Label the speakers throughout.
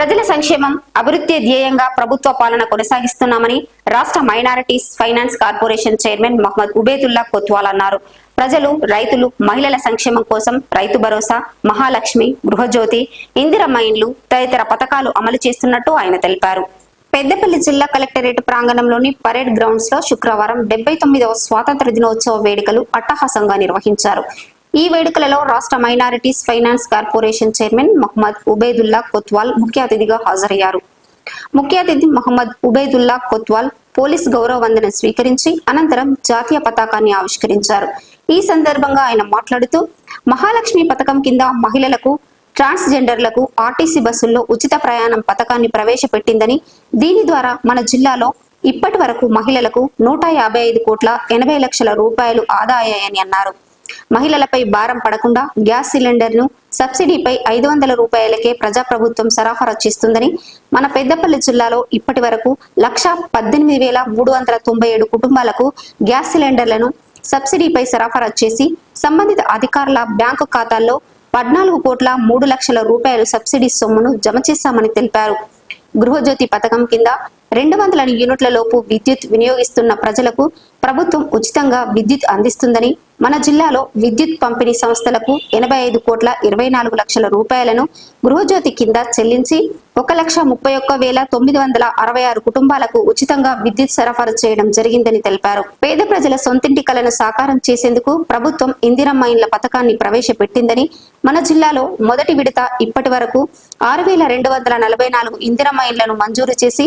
Speaker 1: ప్రజల సంక్షేమం అభివృద్ధి ధ్యేయంగా ప్రభుత్వ పాలన కొనసాగిస్తున్నామని రాష్ట్ర minorities finance corporation chairman Mohammed Ubedullah Kotwal అన్నారు. ప్రజలు రైతులు మహిళల సంక్షేమం కోసం రైతు భరోసా మహాలక్ష్మి గృహజ్యోతి ఇందిరమ్మ ఇండ్లు తదితర పథకాలు అమలు చేస్తున్నట్టు ఆయన తెలిపారు. పెద్దపల్లి జిల్లా కలెక్టరేట్ ప్రాంగణంలోని పరేడ్ గ్రౌండ్స్లో శుక్రవారం డెబ్బై తొమ్మిదవ స్వాతంత్ర దినోత్సవ వేడుకలు అట్టహాసంగా నిర్వహించారు. ఈ వేడుకలలో రాష్ట్ర minorities finance corporation chairman Mohammed Ubedullah Kotwal ముఖ్య అతిథిగా హాజరయ్యారు. ముఖ్య అతిథి మహమ్మద్ ఉబేదుల్లా కొత్వాల్ పోలీస్ గౌరవ వందనం స్వీకరించి అనంతరం జాతీయ పతాకాన్ని ఆవిష్కరించారు. ఈ సందర్భంగా ఆయన మాట్లాడుతూ మహాలక్ష్మి పథకం కింద మహిళలకు ట్రాన్స్జెండర్లకు ఆర్టీసీ బస్సుల్లో ఉచిత ప్రయాణం పథకాన్ని ప్రవేశపెట్టిందని దీని ద్వారా మన జిల్లాలో ఇప్పటి వరకు మహిళలకు నూట యాభై ఐదు కోట్ల ఎనభై లక్షల రూపాయలు ఆదా అయ్యాయని అన్నారు. మహిళలపై భారం పడకుండా గ్యాస్ సిలిండర్ను సబ్సిడీపై ఐదు వందల రూపాయలకే ప్రజాప్రభుత్వం సరఫరా చేస్తుందని మన పెద్దపల్లి జిల్లాలో ఇప్పటి వరకు లక్ష పద్దెనిమిది వేల మూడు వందల తొంభై ఏడు కుటుంబాలకు గ్యాస్ సిలిండర్లను సబ్సిడీపై సరఫరా చేసి సంబంధిత అధికారుల బ్యాంకు ఖాతాల్లో పద్నాలుగు కోట్ల మూడు లక్షల రూపాయలు సబ్సిడీ సొమ్మును జమ చేశామని తెలిపారు. గృహజ్యోతి పథకం కింద రెండు వందల యూనిట్ల లోపు విద్యుత్ వినియోగిస్తున్న ప్రజలకు ప్రభుత్వం ఉచితంగా విద్యుత్ అందిస్తుందని మన జిల్లాలో విద్యుత్ పంపిణీ సంస్థలకు ఎనభై ఐదు కోట్ల ఇరవై నాలుగు లక్షల రూపాయలను గృహజ్యోతి కింద చెల్లించి ఒక లక్ష ముప్పై ఒక్క వేల తొమ్మిది వందల అరవై ఆరు కుటుంబాలకు ఉచితంగా విద్యుత్ సరఫరా చేయడం జరిగిందని తెలిపారు. పేద ప్రజల సొంతింటి కలను సాకారం చేసేందుకు ప్రభుత్వం ఇందిరమ్మ ఇండ్ల పథకాన్ని ప్రవేశపెట్టిందని మన జిల్లాలో మొదటి విడత ఇప్పటి వరకు ఆరు వేల రెండు వందల నలభై నాలుగు ఇందిరమ్మ ఇండ్లను మంజూరు చేసి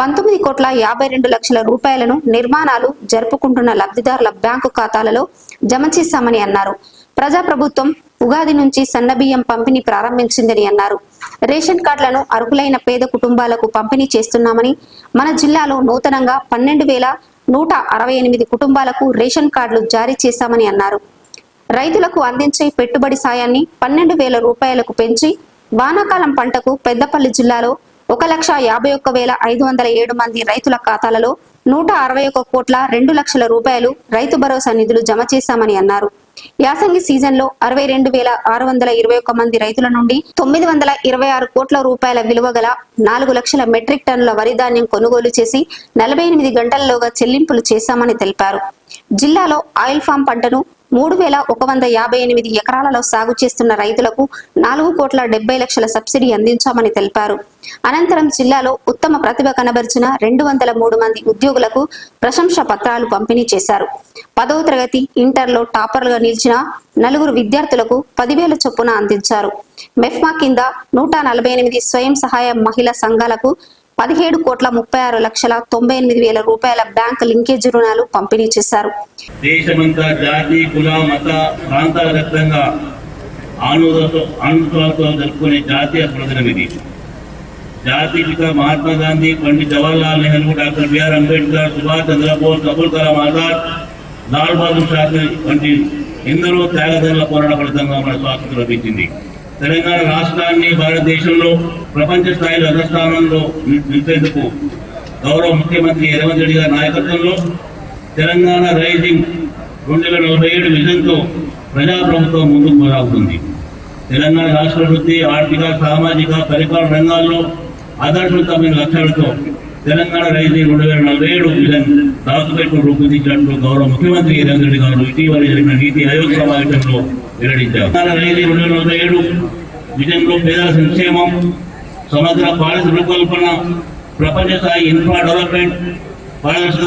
Speaker 1: పంతొమ్మిది కోట్ల యాభై రెండు లక్షల రూపాయలను నిర్మాణాలు జరుపుకుంటున్న లబ్ధిదారుల బ్యాంకు ఖాతాలలో జమ చేశామని అన్నారు. ప్రజాప్రభుత్వం ఉగాది నుంచి సన్నబియ్యం పంపిణీ ప్రారంభించిందని అన్నారు. రేషన్ కార్డులను అర్హులైన పేద కుటుంబాలకు పంపిణీ చేస్తున్నామని మన జిల్లాలో నూతనంగా పన్నెండు వేల నూట అరవై ఎనిమిది కుటుంబాలకు రేషన్ కార్డులు జారీ చేశామని అన్నారు. రైతులకు అందించే పెట్టుబడి సాయాన్ని పన్నెండు వేల రూపాయలకు పెంచి వానాకాలం పంటకు పెద్దపల్లి జిల్లాలో ఒక లక్ష యాభై ఒక్క వేల ఐదు వందల ఏడు మంది రైతుల ఖాతాలలో నూట అరవై ఒక్క కోట్ల రెండు లక్షల రూపాయలు రైతు భరోసా నిధులు జమ చేశామని అన్నారు. యాసంగి సీజన్లో అరవై రెండు వేల ఆరు వందల ఇరవై ఒక్క మంది రైతుల నుండి తొమ్మిది వందల ఇరవై ఆరు కోట్ల రూపాయల విలువ గల నాలుగు లక్షల మెట్రిక్ టన్నుల వరి ధాన్యం కొనుగోలు చేసి నలభై ఎనిమిది గంటల్లోగా చెల్లింపులు చేశామని తెలిపారు. జిల్లాలో ఆయిల్ ఫామ్ పంటను మూడు వేల ఒక వంద యాభై ఎనిమిది ఎకరాలలో సాగు చేస్తున్న రైతులకు నాలుగు కోట్ల డెబ్బై లక్షల సబ్సిడీ అందించామని తెలిపారు. అనంతరం జిల్లాలో ఉత్తమ ప్రతిభ కనబరిచిన రెండు వందల మూడు మంది ఉద్యోగులకు ప్రశంస పత్రాలు పంపిణీ చేశారు. పదవ తరగతి ఇంటర్లో టాపర్లుగా నిలిచిన నలుగురు విద్యార్థులకు పదివేల చొప్పున అందించారు. మెఫ్మా కింద నూట నలభై ఎనిమిది స్వయం సహాయ మహిళా సంఘాలకు పదిహేడు కోట్ల ముప్పై ఆరు లక్షల తొంభై ఎనిమిది వేల రూపాయల బ్యాంక్ లింకేజ్ రుణాలు పంపిణీ చేశారు.
Speaker 2: దేశమంతా జాతి కుల మత ప్రాంతాల వ్యాప్తంగా ఆనందోత్సవాలతో జరుపుకునే జాతీయ ప్రదనం ఇది. జాతీయ పిత Mahatma Gandhi Pandit Jawaharlal Nehru doctor B R Ambedkar Subhash Chandrabose Abul Kalam Azad Lal Bahadur Shastri వంటి ఎందరో త్యాగదనుల పోరాట ఫలితంగా మన స్వాతంత్రం లభించింది. తెలంగాణ రాష్ట్రాన్ని భారతదేశంలో ప్రపంచ స్థాయిలో అగ్రస్థానంలో నిలిపేందుకు గౌరవ ముఖ్యమంత్రి రేవంత్ రెడ్డి గారి నాయకత్వంలో తెలంగాణ రైజింగ్ రెండు వేల నలభై ఏడు విజన్తో ప్రజాప్రభుత్వం ముందుకు కొనసాగుతుంది తెలంగాణ రాష్ట్ర అభివృద్ధి ఆర్థిక సామాజిక పరిపాలన రంగాల్లో ఆదర్శవంతమైన లక్ష్యాలతో తెలంగాణ రైజింగ్ రెండు వేల నలభై ఏడు విజన్ డాక్యుమెంట్ రూపొందించినట్లు గౌరవ ముఖ్యమంత్రి రేవంత్ రెడ్డి గారు ఇటీవల జరిగిన నీతి ఆయోగ్ సమావేశంలో వెల్లడించారు. తెలంగాణ రెండు వేల నలభై ఏడు విజయంలో పేదల సంక్షేమం సమగ్ర పాలసీ రూపకల్పన ప్రపంచ స్థాయి ఇన్ఫ్రా డెవలప్మెంట్ పారదర్శక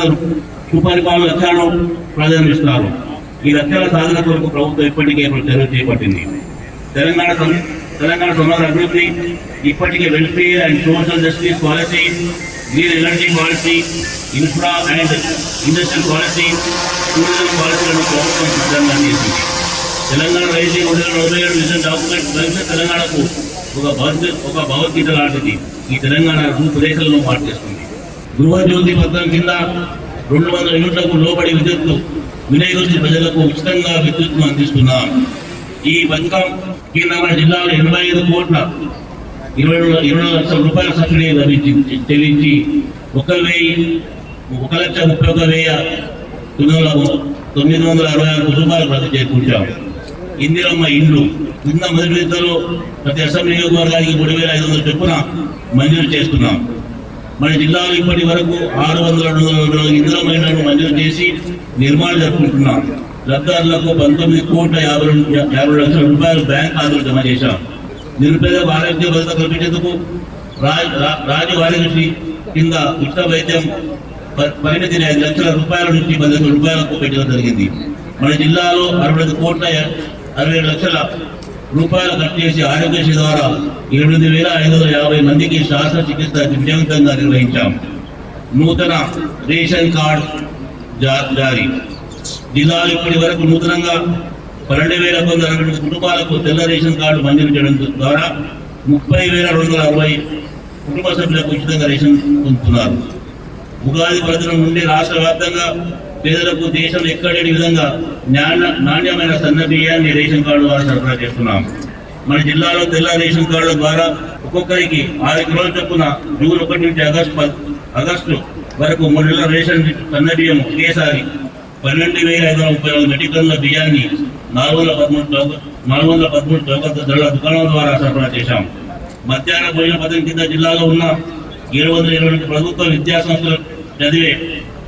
Speaker 2: సుపరిపాలన లక్ష్యాలను ప్రాధాన్యమిస్తున్నారు. ఈ లక్ష్యాల సాధన కొరకు ప్రభుత్వం ఇప్పటికే చర్యలు చేపట్టింది. తెలంగాణ తెలంగాణ సమగ్ర అభివృద్ధి ఇప్పటికే welfare and social justice policy green energy policy infra and industrial policy tourism పాలసీలను ప్రభుత్వం సిద్ధంగా చేసింది. తెలంగాణ రైతులు రెండు వేల నలభై ఏడు విజన్ డాక్యుమెంట్ భవిష్యత్ తెలంగాణకు ఒక భవిష్యత్ ఒక భగవద్గీత లాంటిది ఈ తెలంగాణ రూపురేఖలను మార్చేస్తుంది. గృహజ్యోతి పథకం కింద రెండు వందల యూనిట్లకు లోబడి విద్యుత్తు వినియోగించిన ప్రజలకు ఉచితంగా విద్యుత్ను అందిస్తున్నాం. ఈ పథకం కింద మన జిల్లాలో ఎనభై ఐదు కోట్ల ఇరవై ఇరవై లక్షల రూపాయల సబ్సిడీ లభించి చెల్లించి ఒక వెయ్యి ఒక లక్ష ముప్పై ఒక వెయ్యి తొమ్మిది వందల తొమ్మిది వందల అరవై ఆరు కుటుంబాలకు ప్రతి చేకూర్చాము ఇందిరమ్మ ఇండ్లు కింద మొదటి విడతలో ప్రతి అసెంబ్లీ నియోజకవర్గానికి మూడు వేల ఐదు వందల చొప్పున మంజూరు చేస్తున్నాం మన జిల్లాలో ఇప్పటి వరకు ఆరు వందల రెండు వందల ఇందిరమ్మ ఇండ్లను మంజూరు చేసి నిర్మాణం జరుపుకుంటున్నాం. లబ్ధారులకు పంతొమ్మిది కోట్ల యాభై రెండు యాభై లక్షల రూపాయలు బ్యాంక్ ఖాతాలు జమ చేశాం. నిరుపేద ఆరోగ్య భద్రత కల్పించేందుకు రాజ్- రాజు వారి కింద ఉచిత వైద్యం పరిమితి ఐదు లక్షల రూపాయల నుంచి పది లక్షల రూపాయలకు పెట్టడం జరిగింది. మన జిల్లాలో అరవై ఐదు కోట్ల అరవై లక్షల రూపాయలు ఖర్చు చేసి ఆరోగ్యశ్రీ ద్వారా ఎనిమిది వేల ఐదు వందల యాభై మందికి శస్త్రచికిత్స విజయవంతంగా నిర్వహించాం. నూతన రేషన్ కార్డ్ జా- జారీ. జిల్లాలో ఇప్పటి వరకు నూతనంగా పన్నెండు వేల వందల అరవై కుటుంబాలకు తెల్ల రేషన్ కార్డు మంజూరు చేయడం ద్వారా ముప్పై వేల రెండు వందల అరవై కుటుంబ సభ్యులకు ఉచితంగా రేషన్ పొందుతున్నారు. ఉగాది పర్వదినం నుండి రాష్ట్ర వ్యాప్తంగా పేదలకు దేశం ఎక్కడేని విధంగా నాణ్యమైన సన్న బియ్యాన్ని రేషన్ కార్డు ద్వారా సరఫరా చేస్తున్నాం. మన జిల్లాలో తెల్ల రేషన్ కార్డుల ద్వారా ఒక్కొక్కరికి ఆరు కిలోల చొప్పున జూన్ ఒకటి నుంచి ఆగస్టు పద్- ఆగస్టు వరకు మూడు నెలల రేషన్ సన్న బియ్యం ఒకేసారి పన్నెండు వేల ఐదు వందల ముప్పై నాలుగు మెట్రిక్ టన్నుల బియ్యాన్ని నాలుగు వందల పదమూడు చౌక నాలుగు వందల పదమూడు చౌక ధరల దుకాణం ద్వారా సరఫరా చేశాం. మధ్యాహ్న భోజన పథకం కింద జిల్లాలో ఉన్న ఏడు వందల ఇరవై రెండు ప్రభుత్వ విద్యా సంస్థలు చదివే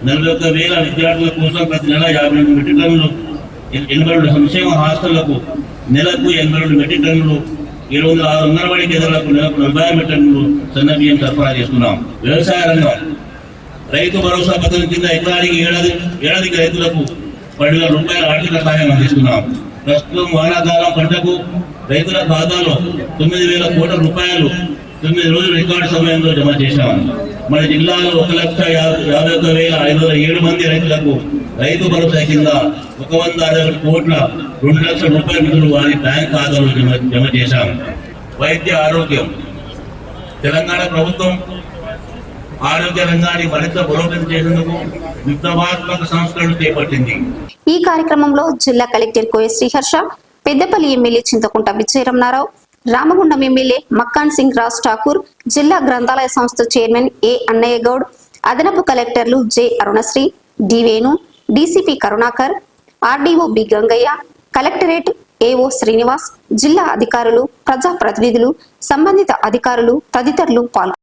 Speaker 2: నలభై ఒక్క వేల విద్యార్థుల కోసం ప్రతి నెల యాభై రెండు మెట్రిక్ టన్నులు ఎనభై రెండు సంక్షేమ హాస్టళ్ళకు నెలకు ఎనభై రెండు మెట్రిక్ టన్నులు ఏడు వందల ఆరు అంగన్వాడీ కేంద్రాలకు నెలకు నలభై ఆరు మెట్రిక్ టన్నులు సన్న బియ్యం సరఫరా చేస్తున్నాం. వ్యవసాయ రంగం. రైతు భరోసా పథకం కింద ఎకరానికి ఏడాది ఏడాదికి రైతులకు పది వేల రూపాయల ఆర్థిక సహాయం అందిస్తున్నాం. ప్రస్తుతం వానాకాలం పంటకు రైతుల ఖాతాలో తొమ్మిది వేల కోట్ల రూపాయలు తొమ్మిది రోజుల రికార్డు సమయంలో జమ చేశాము మన జిల్లాలో ఒక లక్ష యాభై యాభై వేల ఐదు వందల ఏడు మంది రైతులకు రైతు భరోసా కింద ఒక వంద అరవై కోట్ల రెండు లక్షల రూపాయల నిధులు వారి బ్యాంక్ ఖాతాలో జమ జమ చేశాం. వైద్య ఆరోగ్యం. తెలంగాణ ప్రభుత్వం ఆరోగ్య రంగాన్ని మరింత బలోపేతం చేసేందుకు విప్లవాత్మక సంస్కరణలు చేపట్టింది.
Speaker 1: ఈ కార్యక్రమంలో జిల్లా collector Koya Sriharsha Peddapalli MLA Chinthakunta Vijayaramanarao Ramagundam MLA Makkan Singh Raj Thakur జిల్లా గ్రంథాలయ సంస్థ చైర్మన్ ఏ అన్నయ్య గౌడ్ అదనపు కలెక్టర్లు J Arunasri D Venu DCP Karunakar RDO B Gangaiah collectorate AO Srinivas జిల్లా అధికారులు ప్రజాప్రతినిధులు సంబంధిత అధికారులు తదితరులు పాల్గొన్నారు